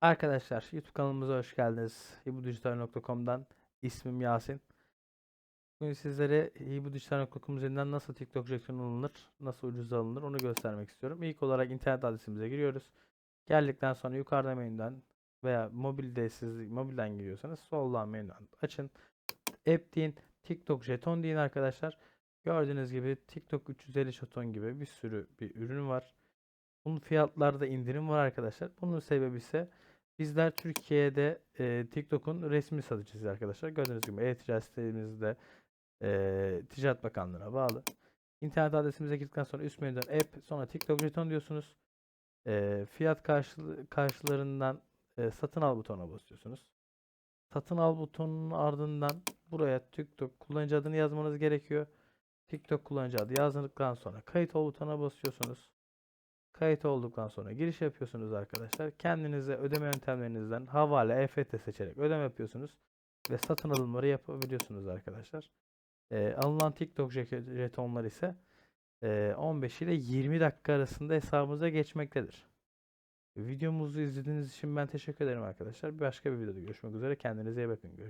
Arkadaşlar YouTube kanalımıza hoş geldiniz. ibudijital.com'dan ismim Yasin. Bugün sizlere ibudijital.com üzerinden nasıl TikTok jeton alınır, nasıl ucuz alınır onu göstermek istiyorum. İlk olarak internet adresimize giriyoruz. Geldikten sonra yukarıda menüden veya mobilde siz mobilden giriyorsanız soldan menüden açın. App deyin, TikTok jeton deyin arkadaşlar. Gördüğünüz gibi TikTok 350 jeton gibi bir sürü bir ürün var. Bunun fiyatlarda indirim var arkadaşlar. Bunun sebebi ise bizler Türkiye'de e, TikTok'un resmi satıcısı arkadaşlar. Gördüğünüz gibi e-ticaret sitemizde e, Ticaret Bakanlığı'na bağlı. İnternet adresimize girdikten sonra üst menüden app sonra TikTok jeton diyorsunuz. E, fiyat karşılığı, karşılarından e, satın al butonuna basıyorsunuz. Satın al butonunun ardından buraya TikTok kullanıcı adını yazmanız gerekiyor. TikTok kullanıcı adı yazdıktan sonra kayıt ol butonuna basıyorsunuz. Kayıt olduktan sonra giriş yapıyorsunuz arkadaşlar. Kendinize ödeme yöntemlerinizden havale, EFT seçerek ödeme yapıyorsunuz. Ve satın alımları yapabiliyorsunuz arkadaşlar. Ee, alınan TikTok jet- jetonlar ise e, 15 ile 20 dakika arasında hesabınıza geçmektedir. Videomuzu izlediğiniz için ben teşekkür ederim arkadaşlar. Bir başka bir videoda görüşmek üzere. Kendinize iyi bakın. Görüşürüz.